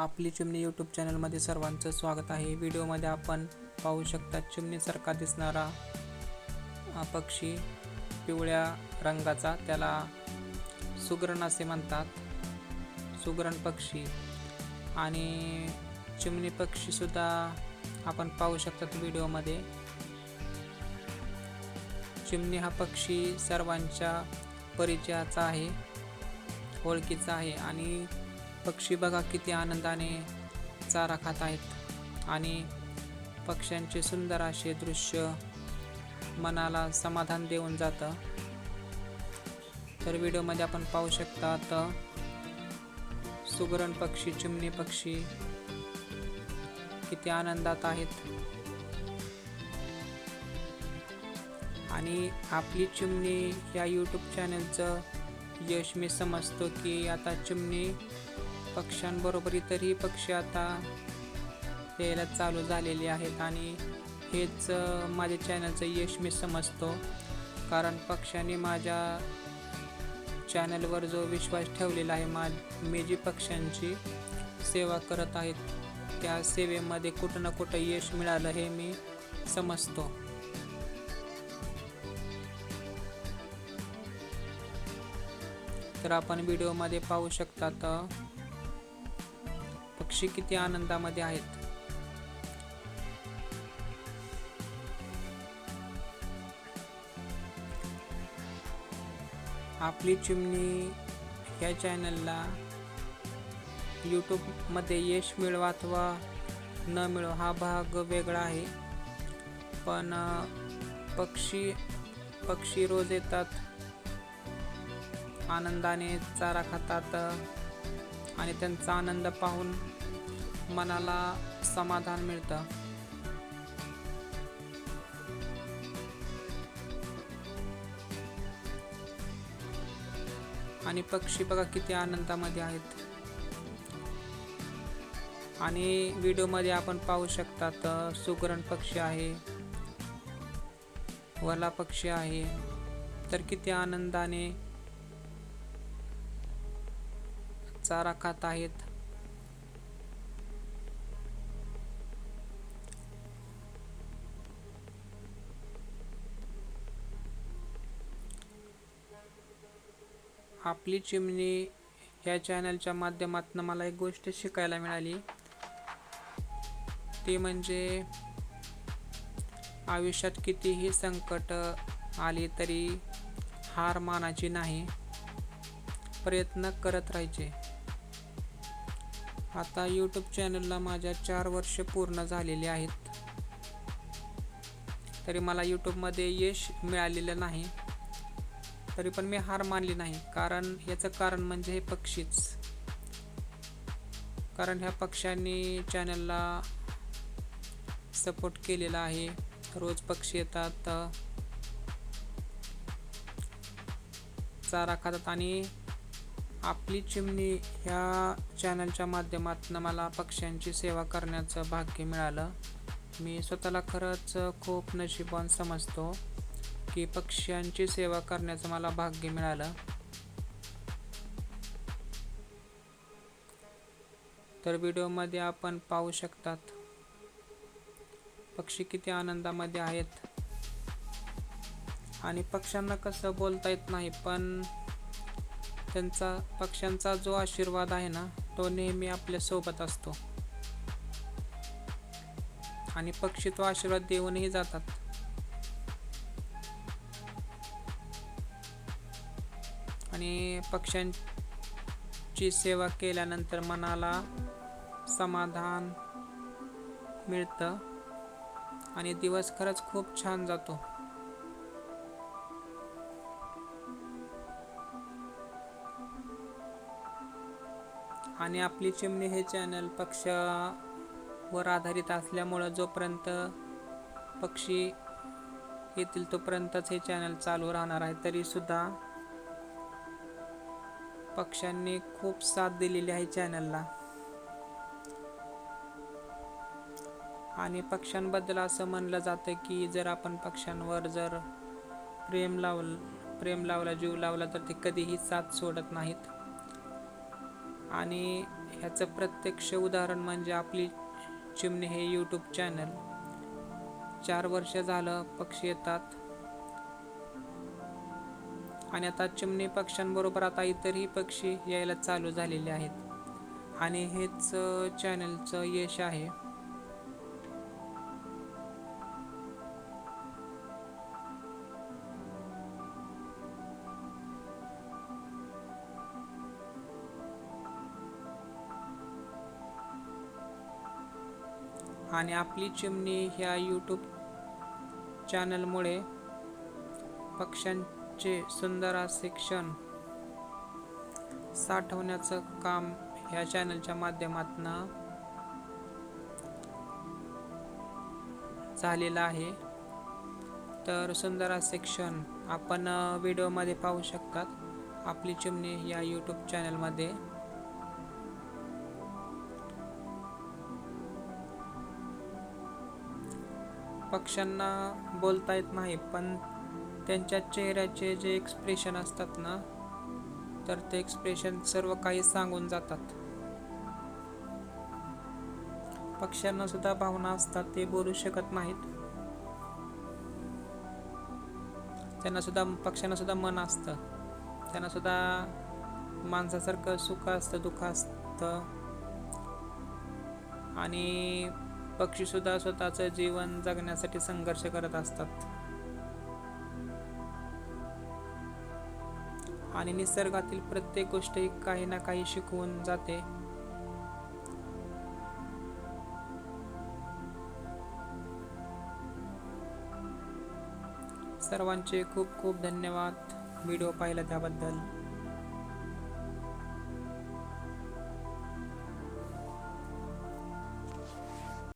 आपली चिमणी यूट्यूब चॅनलमध्ये सर्वांचं स्वागत आहे. व्हिडिओमध्ये आपण पाहू शकता चिमणीसारखा दिसणारा हा पक्षी पिवळ्या रंगाचा त्याला सुगरण असे म्हणतात. सुगरण पक्षी. आणि चिमणी पक्षीसुद्धा आपण पाहू शकतात व्हिडिओमध्ये. चिमणी हा पक्षी सर्वांच्या परिचयाचा आहे ओळखीचा आहे. आणि पक्षी बघा किती आनंदाने चारा खात आहेत. आणि पक्ष्यांचे सुंदर असे दृश्य मनाला समाधान देऊन जातं. तर व्हिडिओमध्ये आपण पाहू शकता तर सुगरण पक्षी चिमणी पक्षी किती आनंदात आहेत. आणि आपली चिमणी या यूट्यूब चॅनलचं यश मी समजतो की आता चिमणी पक्ष्यांबरोबर इतरही पक्षी आता यायला चालू झालेले आहेत आणि हेच माझ्या चॅनलचं यश मी समजतो. कारण पक्ष्यांनी माझ्या चॅनलवर जो विश्वास ठेवलेला आहे मा मी जी पक्ष्यांची सेवा करत आहेत त्या सेवेमध्ये कुठं ना कुठं यश मिळालं हे मी समजतो. तर आपण व्हिडिओमध्ये पाहू शकता तर पक्षी किती आनंदामध्ये आहेत. आपली चिमणी ह्या चॅनलला यूट्यूबमध्ये यश मिळवा अथवा न मिळो हा भाग वेगळा आहे. पण पक्षी पक्षी रोज येतात आनंदाने चारा खातात आणि त्यांचा आनंद पाहून मनाला समाधान मिळतं. आणि पक्षी बघा किती आनंदामध्ये आहेत. आणि व्हिडिओमध्ये आपण पाहू शकतात सुगरण पक्षी आहे वला पक्षी आहे तर किती आनंदाने चारा खात आहेत. आपली चिमणी ह्या चॅनलच्या माध्यमातून मला एक गोष्ट शिकायला मिळाली. ती म्हणजे आयुष्यात कितीही संकट आली तरी हार मानाची नाही. प्रयत्न करत राहायचे. आता यूट्यूब चॅनलला माझ्या चार वर्ष पूर्ण झालेली आहेत. तरी मला यूट्यूबमध्ये यश मिळालेलं नाही. तरी पण मी हार मानली नाही. कारण याचं कारण म्हणजे हे पक्षीच. कारण ह्या पक्ष्यांनी चॅनलला सपोर्ट केलेला आहे. रोज पक्षी येतात चारा खातात आणि आपली चिमणी ह्या चॅनलच्या माध्यमातून मला पक्ष्यांची सेवा करण्याचं भाग्य मिळालं. मी स्वतःला खरंच खूप नशीबवान समजतो. की पक्ष्यांची सेवा करण्याचं मला भाग्य मिळालं. तर व्हिडिओमध्ये आपण पाहू शकतात. पक्षी किती आनंदामध्ये आहेत. आणि पक्ष्यांना कसं बोलता येत नाही पण त्यांचा पक्ष्यांचा जो आशीर्वाद आहे ना तो नेहमी आपल्यासोबत असतो. आणि पक्षी तो आशीर्वाद देऊनही जातात. आणि पक्ष्यांची सेवा केल्यानंतर मनाला समाधान मिळतं. आणि दिवस खरंच खूप छान जातो. आणि आपली चिमणी हे चॅनल पक्षावर आधारित असल्यामुळं जोपर्यंत पक्षी येतील तोपर्यंतच हे चॅनल चालू राहणार आहे तरीसुद्धा पक्षांनी खूप साथ दिलेली आहे चॅनलला. आणि पक्ष्यांबद्दल असं म्हणलं जातं की जर आपण पक्ष्यांवर जर प्रेम लावल प्रेम लावला जीव लावला तर ते कधीही साथ सोडत नाहीत. आणि ह्याचं प्रत्यक्ष उदाहरण म्हणजे आपली चिमणी हे यूट्यूब चॅनल चार वर्ष झालं पक्षी येतात. आणि आता चिमणी पक्ष्यांबरोबर आता इतरही पक्षी यायला चालू झालेले आहेत. आणि हेच चॅनलचं यश आहे. आणि आपली चिमणी ह्या यूट्यूब चॅनलमुळे पक्ष्यांचे सुंदर असे क्षण साठवण्याचं काम ह्या चॅनलच्या माध्यमातून झालेलं आहे. तर सुंदर असे क्षण आपण व्हिडिओमध्ये पाहू शकतात. आपली चिमणी या यूट्यूब चॅनलमध्ये पक्ष्यांना बोलता येत नाही पण त्यांच्या चेहऱ्याचे जे एक्सप्रेशन असतात ना तर ते एक्सप्रेशन सर्व काही सांगून जातात. पक्ष्यांना सुद्धा भावना असतात ते बोलू शकत नाहीत. त्यांना सुद्धा पक्ष्यांना सुद्धा मन असतं. त्यांना सुद्धा माणसासारखं सुख असतं दुःख असतं. आणि पक्षीसुद्धा स्वतःचं जीवन जगण्यासाठी संघर्ष करत असतात. आणि निसर्गातील प्रत्येक गोष्ट काही ना काही शिकवून जाते. सर्वांचे खूप खूप धन्यवाद. व्हिडिओ पाहिला त्याबद्दल.